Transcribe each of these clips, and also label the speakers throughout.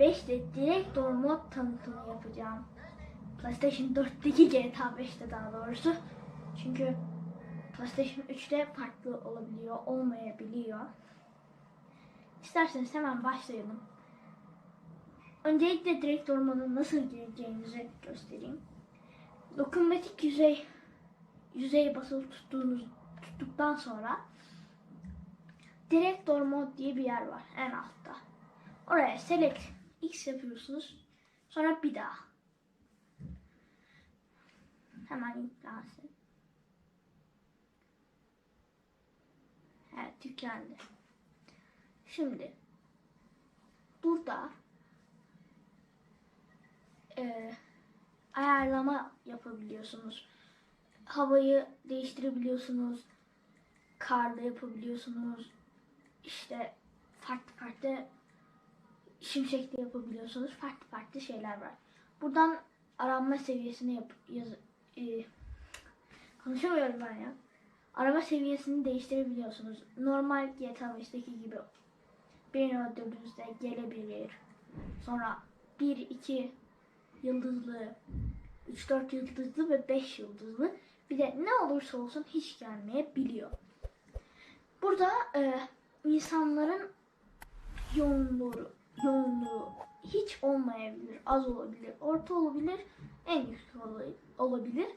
Speaker 1: 5'te direkt doğru mod tanıtımı yapacağım. PlayStation 4'teki GTA 5'te daha doğrusu. Çünkü PlayStation 3'te farklı olabiliyor, olmayabiliyor. İsterseniz hemen başlayalım. Öncelikle direkt ormana nasıl gireceğinizi göstereyim. Dokunmatik yüzey yüzeye basılı tuttuğunuz tuttuktan sonra direkt door mode diye bir yer var en altta. Oraya select X yapıyorsunuz. Sonra bir daha. Hemen yüklensin. Evet yüklendi. Şimdi burada e, ayarlama yapabiliyorsunuz. Havayı değiştirebiliyorsunuz. Karda yapabiliyorsunuz. İşte farklı farklı şimşekte yapabiliyorsunuz. Farklı farklı şeyler var. Buradan aranma seviyesini yap yaz, e, konuşamıyorum ben ya. Arama seviyesini değiştirebiliyorsunuz. Normal GTA 5'teki gibi birini öldürdüğünüzde gelebilir. Sonra 1, 2 yıldızlı, 3, 4 yıldızlı ve 5 yıldızlı. Bir de ne olursa olsun hiç gelmeyebiliyor. Burada e, insanların yoğunluğu, yoğunluğu hiç olmayabilir, az olabilir, orta olabilir, en yüksek ol- olabilir.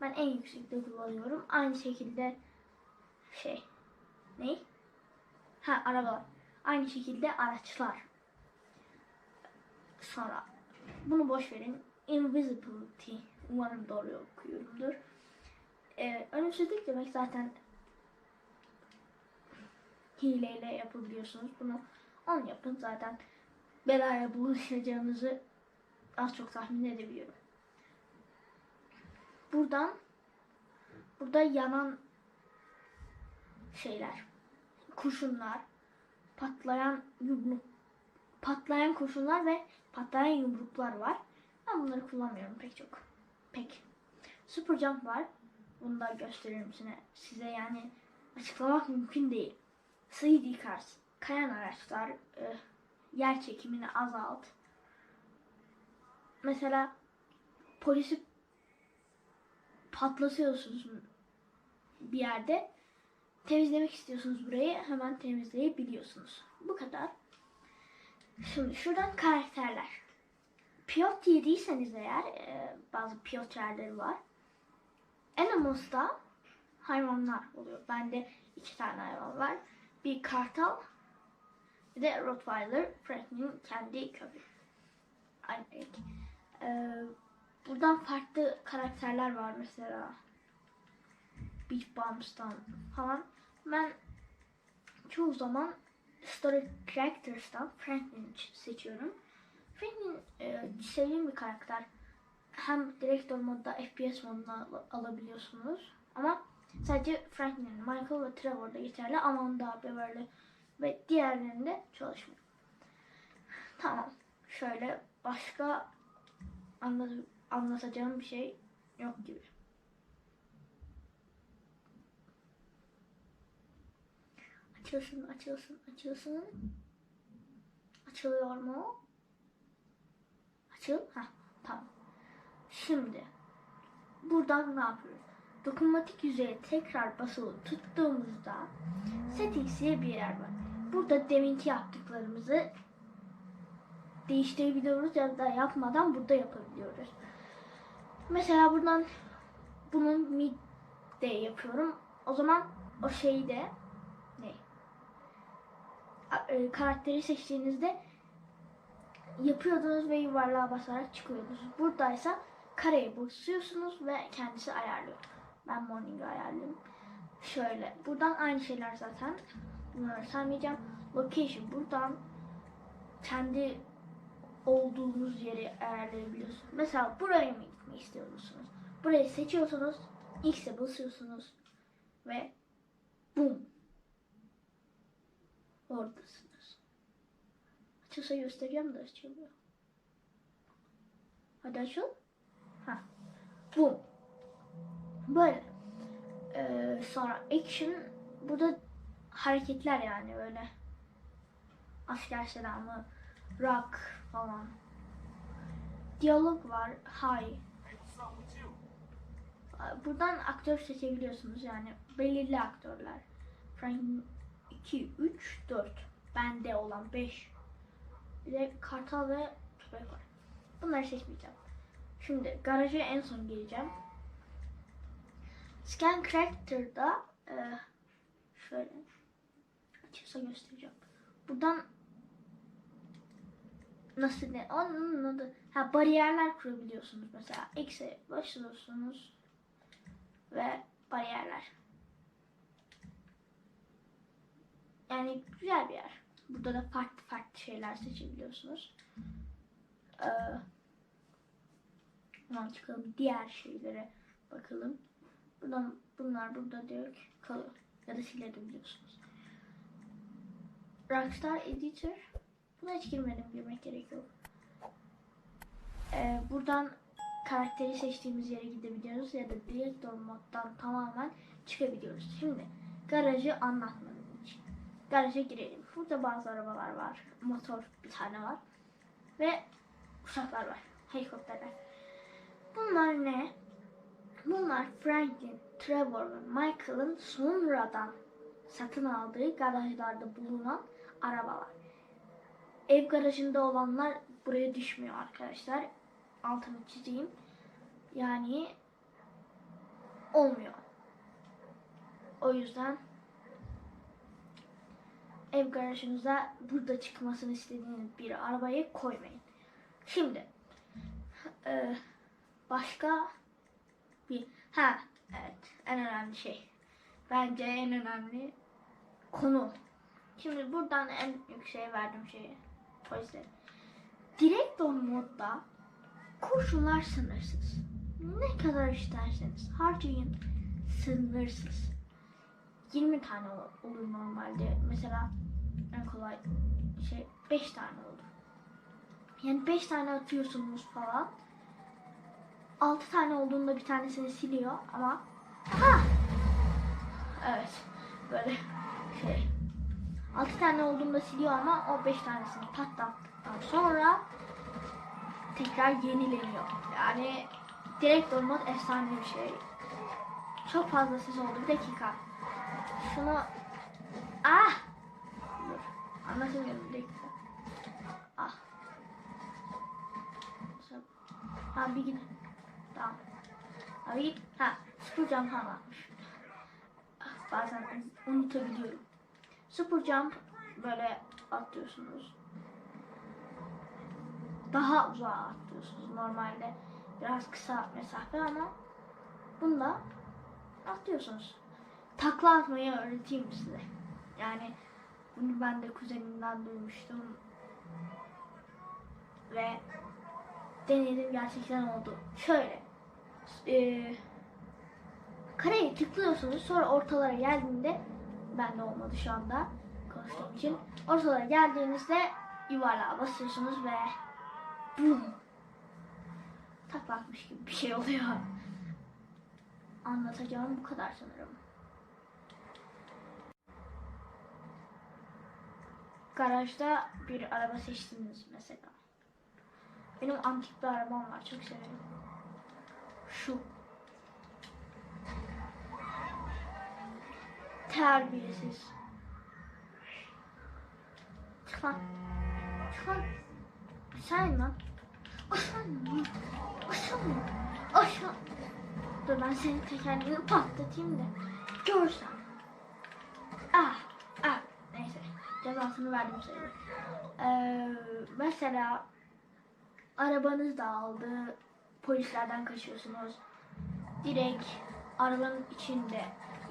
Speaker 1: Ben en yüksekte kullanıyorum. Aynı şekilde şey, ne? Ha arabalar. Aynı şekilde araçlar. Sonra bunu boş verin. Invisibility. Umarım doğru okuyorumdur. Ee, ölümsüzlük demek zaten hileyle yapabiliyorsunuz. Bunu on yapın zaten belaya bulaşacağınızı az çok tahmin edebiliyorum. Buradan burada yanan şeyler, kurşunlar, patlayan yumruk, patlayan kurşunlar ve patlayan yumruklar var. Ben bunları kullanmıyorum pek çok. Pek. Super jump var. Bunu da gösteririm size. Size yani açıklamak mümkün değil. 3D cars, kayan araçlar, e, yer çekimini azalt. Mesela polisi patlatıyorsunuz bir yerde. Temizlemek istiyorsunuz burayı hemen temizleyebiliyorsunuz. Bu kadar. Şimdi şuradan karakterler. Piyot yediyseniz eğer e, bazı piyot yerleri var. Animals'da hayvanlar oluyor. Bende iki tane hayvan var. Bir kartal bir de Rottweiler. Franklin'in kendi köpeği. Aynı renk. Ee, buradan farklı karakterler var mesela. Beach Bombs'tan falan. Ben çoğu zaman Story Characters'tan Franklin seçiyorum. Franklin e, sevdiğim bir karakter. Hem direktör modda FPS moduna al- alabiliyorsunuz. Ama sadece Franklin, Michael ve Trevor'da yeterli. Amanda, Beverly ve diğerlerinde çalışmıyor. Tamam. Şöyle başka anlat- anlatacağım bir şey yok gibi. Açılsın, açılsın, açılsın. Açılıyor mu? Açıl. Ha, tamam. Şimdi buradan ne yapıyoruz? Dokunmatik yüzeye tekrar basılı tuttuğumuzda settings diye bir yer var. Burada deminki yaptıklarımızı değiştirebiliyoruz ya da yapmadan burada yapabiliyoruz. Mesela buradan bunun mid de yapıyorum. O zaman o şeyi de ne? E, karakteri seçtiğinizde yapıyordunuz ve yuvarlığa basarak çıkıyordunuz. Buradaysa kareye basıyorsunuz ve kendisi ayarlıyor. Ben morning'i ayarlıyorum. Şöyle. Buradan aynı şeyler zaten. Bunları saymayacağım. Location buradan kendi olduğunuz yeri ayarlayabiliyorsunuz. Mesela buraya mı gitmek istiyorsunuz? Burayı seçiyorsunuz. X'e basıyorsunuz. Ve boom. Oradasınız. Açılsa göstereceğim de açılmıyor. Hadi açıl. Ha. Boom. Böyle. Ee, sonra action. Burada hareketler yani böyle. Asker selamı. rock falan. Diyalog var. High. Buradan aktör seçebiliyorsunuz yani belirli aktörler. Frank 2, 3, 4. Bende olan 5. Bir de Kartal ve Tübek var. Bunları seçmeyeceğim. Şimdi garaja en son geleceğim. Scan Character'da e, şöyle açılsa göstereceğim. Buradan nasıl ne? Onun adı ha bariyerler kurabiliyorsunuz mesela. X'e basıyorsunuz ve bariyerler. Yani güzel bir yer. Burada da farklı farklı şeyler seçebiliyorsunuz. Ee, çıkalım diğer şeylere bakalım. Buradan bunlar burada direkt kalıyor. Ya da silebiliyorsunuz. Rockstar Editor. Buna hiç girmedim. Girmek gerek yok. Ee, buradan karakteri seçtiğimiz yere gidebiliyoruz ya da direktör moddan tamamen çıkabiliyoruz. Şimdi garajı anlatmadığım için. Garaja girelim. Burada bazı arabalar var. Motor bir tane var. Ve uçaklar var. Helikopterler. Bunlar ne? Bunlar Franklin, Trevor ve Michael'ın sonradan satın aldığı garajlarda bulunan arabalar. Ev garajında olanlar buraya düşmüyor arkadaşlar. Altını çizeyim. Yani olmuyor. O yüzden ev garajınıza burada çıkmasını istediğiniz bir arabayı koymayın. Şimdi e, başka bir ha evet en önemli şey bence en önemli konu. Şimdi buradan en yükseğe verdiğim şeyi polisler. Direkt on modda kurşunlar sınırsız. Ne kadar isterseniz harcayın sınırsız. 20 tane ol- olur normalde. Mesela en kolay şey 5 tane olur. Yani 5 tane atıyorsunuz falan. 6 tane olduğunda bir tanesini siliyor ama ha evet böyle şey 6 tane olduğunda siliyor ama o 5 tanesini patlattıktan sonra tekrar yenileniyor. Yani direkt olmak efsane bir şey. Çok fazla ses oldu. Bir dakika. Şunu ah dur anlatamıyorum bir dakika. Ah. Ha bir git. Tamam. Abi git. Ha sıfır cam varmış. Ah, Bazen unutabiliyorum. Super jump böyle atlıyorsunuz. Daha uzağa atlıyorsunuz. Normalde biraz kısa mesafe ama bunda atlıyorsunuz. Takla atmayı öğreteyim size. Yani bunu ben de kuzenimden duymuştum. Ve denedim gerçekten oldu. Şöyle. E, kareye tıklıyorsunuz sonra ortalara geldiğinde bende olmadı şu anda konuştuğum için. Ortalara geldiğinizde yuvarlığa basıyorsunuz ve bum takla atmış gibi bir şey oluyor. Anlatacağım bu kadar sanırım. Garajda bir araba seçtiniz mesela. Benim antik bir arabam var çok severim. Şu. Terbiyesiz. Çık lan. Çık lan. Sen lan. Aşağı mı? Aşağı? Aşağı. Dur ben senin tekerleğini patlatayım da. Görsen. Ah. Ah. Neyse. Cezasını verdim sayılır. Ee, mesela arabanız dağıldı. Polislerden kaçıyorsunuz. Direkt arabanın içinde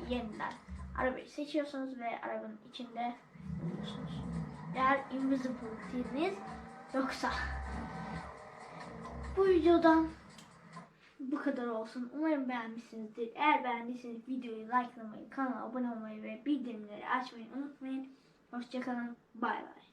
Speaker 1: yeniden arabayı seçiyorsunuz ve arabanın içinde buluyorsunuz. Eğer invisible değilsiniz yoksa bu videodan bu kadar olsun. Umarım beğenmişsinizdir. Eğer beğendiyseniz videoyu likelamayı, kanala abone olmayı ve bildirimleri açmayı unutmayın. Hoşçakalın. Bay bay.